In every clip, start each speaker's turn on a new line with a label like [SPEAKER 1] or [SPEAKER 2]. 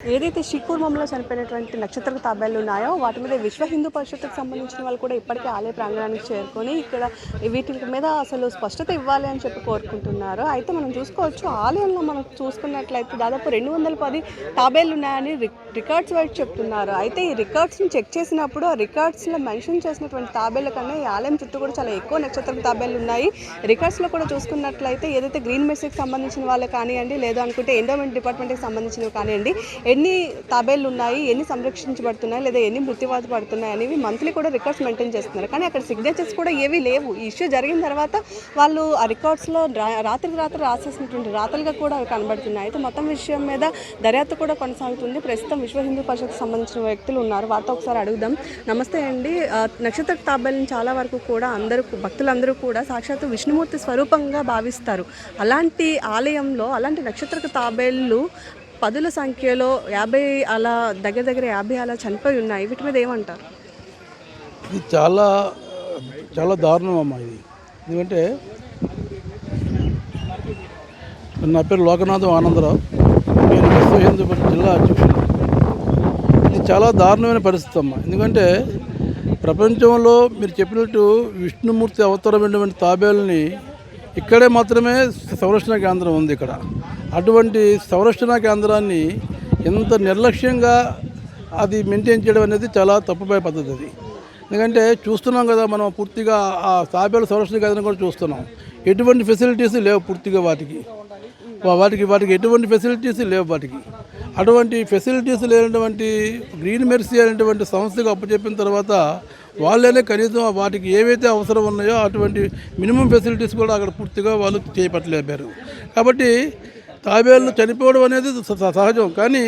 [SPEAKER 1] ఏదైతే శ్రీకూర్మంలో చనిపోయినటువంటి నక్షత్ర తాబేళ్ళు ఉన్నాయో వాటి మీద విశ్వ హిందూ పరిషత్కు సంబంధించిన వాళ్ళు కూడా ఇప్పటికే ఆలయ ప్రాంగణానికి చేరుకొని ఇక్కడ వీటి మీద అసలు స్పష్టత ఇవ్వాలి అని చెప్పి కోరుకుంటున్నారు. అయితే మనం చూసుకోవచ్చు ఆలయంలో మనం చూసుకున్నట్లయితే దాదాపు రెండు వందల పది తాబేళ్ళు ఉన్నాయని రికార్డ్స్ వైపు చెప్తున్నారు. అయితే ఈ రికార్డ్స్ని చెక్ చేసినప్పుడు ఆ రికార్డ్స్లో మెన్షన్ చేసినటువంటి తాబేళ్ళ కన్నా ఈ ఆలయం చుట్టూ కూడా చాలా ఎక్కువ నక్షత్రం తాబేళ్ళు ఉన్నాయి. రికార్డ్స్లో కూడా చూసుకున్నట్లయితే ఏదైతే గ్రీన్ మెస్కి సంబంధించిన వాళ్ళు కానివ్వండి లేదు అనుకుంటే ఎండోమెంట్ డిపార్ట్మెంట్కి సంబంధించినవి కానివ్వండి ఎన్ని తాబేళ్ళు ఉన్నాయి ఎన్ని సంరక్షించబడుతున్నాయి లేదా ఎన్ని మృత్యువాత పడుతున్నాయి అనేవి మంత్లీ కూడా రికార్డ్స్ మెయింటైన్ చేస్తున్నారు. కానీ అక్కడ సిగ్నేచర్స్ కూడా ఏవి లేవు. ఈ ఇష్యూ జరిగిన తర్వాత వాళ్ళు ఆ రికార్డ్స్లో రాత్రికి రాత్రి రాసేసినటువంటి రాతలుగా కూడా కనబడుతున్నాయి. అయితే మొత్తం విషయం మీద దర్యాప్తు కూడా కొనసాగుతుంది. ప్రస్తుతం విశ్వ హిందూ పరిషత్ సంబంధించిన వ్యక్తులు ఉన్నారు. వారితో ఒకసారి అడుగుదాం. నమస్తే అండి. నక్షత్ర తాబేళ్ళని చాలా వరకు కూడా అందరూ భక్తులందరూ కూడా సాక్షాత్తు విష్ణుమూర్తి స్వరూపంగా భావిస్తారు. అలాంటి ఆలయంలో అలాంటి నక్షత్ర తాబేళ్ళు పదుల సంఖ్యలో యాభై అలా దగ్గర దగ్గర యాభై అలా చనిపోయి ఉన్నాయి. వీటి మీద ఏమంటారు?
[SPEAKER 2] ఇది చాలా చాలా దారుణం అమ్మా ఇది. ఎందుకంటే నా పేరు లోకనాథం ఆనందరావు. నేను విశ్వ హిందూ జిల్లా అధ్యక్షుడు చాలా దారుణమైన పరిస్థితి అమ్మ. ఎందుకంటే ప్రపంచంలో మీరు చెప్పినట్టు విష్ణుమూర్తి అవతారమైనటువంటి తాబేల్ని ఇక్కడే మాత్రమే సంరక్షణ కేంద్రం ఉంది ఇక్కడ. అటువంటి సంరక్షణ కేంద్రాన్ని ఎంత నిర్లక్ష్యంగా అది మెయింటైన్ చేయడం అనేది చాలా తప్పుపై పద్ధతి అది. ఎందుకంటే చూస్తున్నాం కదా మనం పూర్తిగా ఆ తాబేలు సంరక్షణ కేంద్రం కూడా చూస్తున్నాం. ఎటువంటి ఫెసిలిటీస్ లేవు పూర్తిగా వాటికి. వాటికి వాటికి ఎటువంటి ఫెసిలిటీస్ లేవు వాటికి. అటువంటి ఫెసిలిటీస్ లేనటువంటి గ్రీన్ మెర్సీ అనేటువంటి సంస్థకు అప్పచెప్పిన తర్వాత వాళ్ళనే కనీసం వాటికి ఏవైతే అవసరం ఉన్నాయో అటువంటి మినిమం ఫెసిలిటీస్ కూడా అక్కడ పూర్తిగా వాళ్ళు చేపట్టలేపారు. కాబట్టి తాబేళ్ళు చనిపోవడం అనేది సహజం. కానీ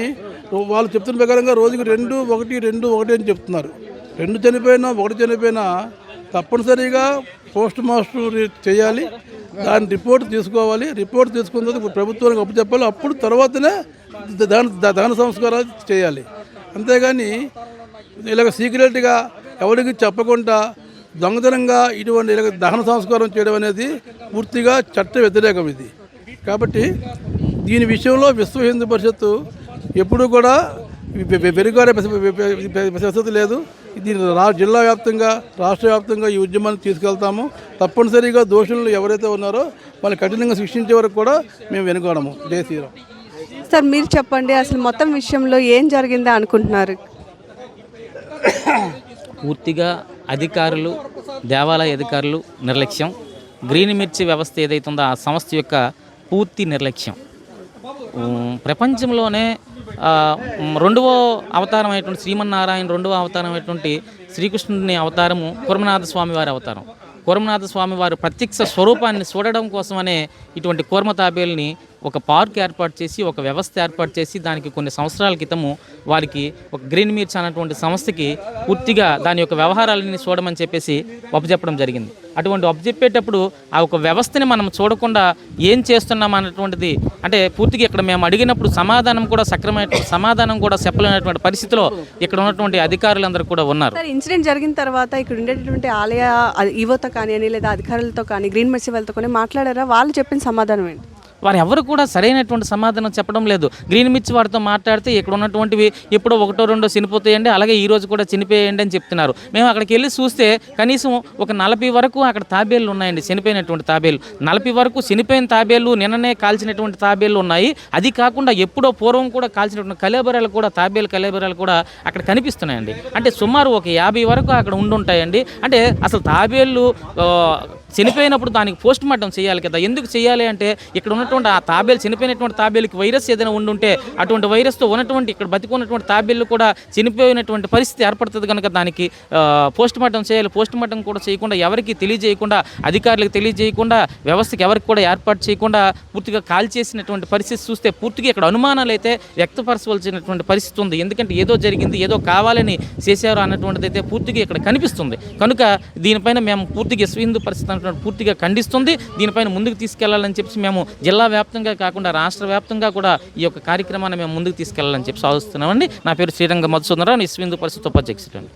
[SPEAKER 2] వాళ్ళు చెప్తున్న ప్రకారంగా రోజుకి రెండు ఒకటి రెండు ఒకటి అని చెప్తున్నారు. రెండు చనిపోయినా ఒకటి చనిపోయినా తప్పనిసరిగా పోస్ట్ మాస్టర్ చేయాలి. దాని రిపోర్ట్ తీసుకోవాలి. రిపోర్ట్ తీసుకున్న తర్వాత ప్రభుత్వానికి అప్పు చెప్పాలి అప్పుడు తర్వాతనే దాని దా- దాన సంస్కారాలు చేయాలి. అంతేగాని ఇలాగ సీక్రెట్గా ఎవరికి చెప్పకుండా దొంగతనంగా ఇటువంటి ఇలాగ దహన సంస్కారం చేయడం అనేది పూర్తిగా చట్ట వ్యతిరేకం ఇది. కాబట్టి దీని విషయంలో విశ్వ హిందూ పరిషత్తు ఎప్పుడూ కూడా వె- వెనుకాడే లేదు. దీని రా జిల్లా వ్యాప్తంగా రాష్ట్ర వ్యాప్తంగా ఈ ఉద్యమాన్ని తీసుకెళ్తాము. తప్పనిసరిగా దోషులు ఎవరైతే ఉన్నారో వాళ్ళని కఠినంగా శిక్షించే వరకు కూడా మేము వెనుకోవడము జై శ్రీరామ్.
[SPEAKER 1] సార్ మీరు చెప్పండి అసలు మొత్తం విషయంలో ఏం జరిగిందా అనుకుంటున్నారు?
[SPEAKER 3] పూర్తిగా అధికారులు దేవాలయ అధికారులు నిర్లక్ష్యం. గ్రీన్ మిర్చి వ్యవస్థ ఏదైతుందో ఆ సంస్థ యొక్క పూర్తి నిర్లక్ష్యం. ప్రపంచంలోనే రెండవ అవతారం అయినటువంటి శ్రీమన్నారాయణ రెండవ అవతారం అయినటువంటి శ్రీకృష్ణుని అవతారము కుర్మనాథ స్వామి వారి అవతారం. కుర్మనాథ స్వామి వారి ప్రత్యక్ష స్వరూపాన్ని చూడడం కోసమనే ఇటువంటి కూర్మ తాబేల్ని ఒక పార్క్ ఏర్పాటు చేసి ఒక వ్యవస్థ ఏర్పాటు చేసి దానికి కొన్ని సంవత్సరాల క్రితము వారికి ఒక గ్రీన్ మీర్చ్ అన్నటువంటి సంస్థకి పూర్తిగా దాని యొక్క వ్యవహారాలని చూడమని చెప్పేసి అప్పచెప్పడం జరిగింది. అటువంటి అప్పచెప్పేటప్పుడు ఆ ఒక వ్యవస్థని మనం చూడకుండా ఏం చేస్తున్నాం అన్నటువంటిది అంటే పూర్తిగా ఇక్కడ మేము అడిగినప్పుడు సమాధానం కూడా సక్రమైనటువంటి సమాధానం కూడా చెప్పలేనటువంటి పరిస్థితిలో ఇక్కడ ఉన్నటువంటి అధికారులందరూ కూడా ఉన్నారు.
[SPEAKER 1] ఇన్సిడెంట్ జరిగిన తర్వాత ఇక్కడ ఉండేటటువంటి ఆలయ యువత కానీ లేదా అధికారులతో కానీ గ్రీన్ మెర్సీ వాళ్ళతో కానీ మాట్లాడారా? వాళ్ళు చెప్పిన సమాధానం ఏంటి?
[SPEAKER 3] వారు ఎవరు కూడా సరైనటువంటి సమాధానం చెప్పడం లేదు. గ్రీన్ మిర్చి వారితో మాట్లాడితే ఇక్కడ ఉన్నటువంటివి ఎప్పుడో ఒకటో రెండో చనిపోతాయండి అలాగే ఈ రోజు కూడా చనిపోయండి అని చెప్తున్నారు. మేము అక్కడికి వెళ్ళి చూస్తే కనీసం ఒక నలభై వరకు అక్కడ తాబేళ్ళు ఉన్నాయండి చనిపోయినటువంటి తాబేలు నలభై వరకు చనిపోయిన తాబేళ్ళు నిన్ననే కాల్చినటువంటి తాబేళ్ళు ఉన్నాయి. అది కాకుండా ఎప్పుడో పూర్వం కూడా కాల్చినటువంటి కలేబరాలు కూడా తాబేలు కలేబరాలు కూడా అక్కడ కనిపిస్తున్నాయండి. అంటే సుమారు ఒక యాభై వరకు అక్కడ ఉండుంటాయండి. అంటే అసలు తాబేళ్ళు చనిపోయినప్పుడు దానికి పోస్ట్ మార్టం చేయాలి కదా. ఎందుకు చేయాలి అంటే ఇక్కడ ఉన్నటువంటి ఆ తాబేలు చనిపోయినటువంటి తాబేలుకి వైరస్ ఏదైనా ఉండుంటే అటువంటి వైరస్తో ఉన్నటువంటి ఇక్కడ బతికున్నటువంటి తాబేలు కూడా చనిపోయినటువంటి పరిస్థితి ఏర్పడుతుంది కనుక దానికి పోస్ట్ మార్టం చేయాలి. పోస్ట్ మార్టం కూడా చేయకుండా ఎవరికి తెలియజేయకుండా అధికారులకు తెలియజేయకుండా వ్యవస్థకి ఎవరికి కూడా ఏర్పాటు చేయకుండా పూర్తిగా కాల్ చేసినటువంటి పరిస్థితి చూస్తే పూర్తిగా ఇక్కడ అనుమానాలు అయితే వ్యక్తపరచవలసినటువంటి పరిస్థితి ఉంది. ఎందుకంటే ఏదో జరిగింది ఏదో కావాలని చేశారు అన్నటువంటిది అయితే పూర్తిగా ఇక్కడ కనిపిస్తుంది. కనుక దీనిపైన మేము పూర్తిగా విశ్వ పరిస్థితి అన్నటువంటి పూర్తిగా ఖండిస్తుంది. దీనిపైన ముందుకు తీసుకెళ్ళాలని చెప్పి మేము జిల్లా వ్యాప్తంగా కాకుండా రాష్ట్ర వ్యాప్తంగా కూడా ఈ యొక్క కార్యక్రమాన్ని మేము ముందుకు తీసుకెళ్ళాలని చెప్పి సాధిస్తున్నామండి నా పేరు శ్రీరంగ మధుసూదనరావు ఇస్విందు పరిస్థితి ఉపాధ్యక్షుడు